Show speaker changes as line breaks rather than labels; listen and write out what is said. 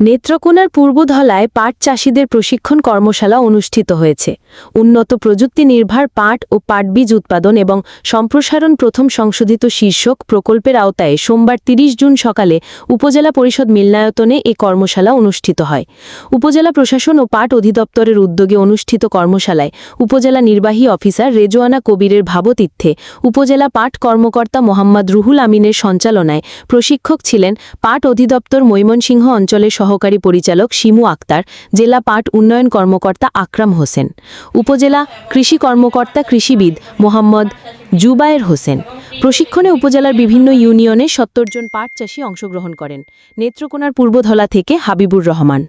নেত্রকোনার পূর্বধলায় পাট চাষিদের প্রশিক্ষণ কর্মশালা অনুষ্ঠিত হয়েছে। উন্নত প্রযুক্তি নির্ভর পাট ও পাট বীজ উৎপাদন এবং সম্প্রসারণ প্রথম সংশোধিত শীর্ষক প্রকল্পের আওতায় সোমবার ৩০ জুন সকালে উপজেলা পরিষদ মিলনায়তনে এ কর্মশালা অনুষ্ঠিত হয়। উপজেলা প্রশাসন ও পাট অধিদপ্তরের উদ্যোগে অনুষ্ঠিত কর্মশালায় উপজেলা নির্বাহী অফিসার রেজোয়ানা কবিরের ভাবতীর্থে উপজেলা পাট কর্মকর্তা মোহাম্মদ রুহুল আমিনের সঞ্চালনায় প্রশিক্ষক ছিলেন পাট অধিদপ্তর ময়মনসিংহ অঞ্চলের সহকারী পরিচালক শিমু আক্তার, জেলা পাট উন্নয়ন কর্মকর্তা আকরাম হোসেন, উপজেলা কৃষি কর্মকর্তা কৃষিবিদ মোহাম্মদ জুবায়ের হোসেন। প্রশিক্ষণে উপজেলার বিভিন্ন ইউনিয়নে সত্তর জন পাট চাষি অংশগ্রহণ করেন। নেত্রকোনার পূর্বধলা থেকে হাবিবুর রহমান।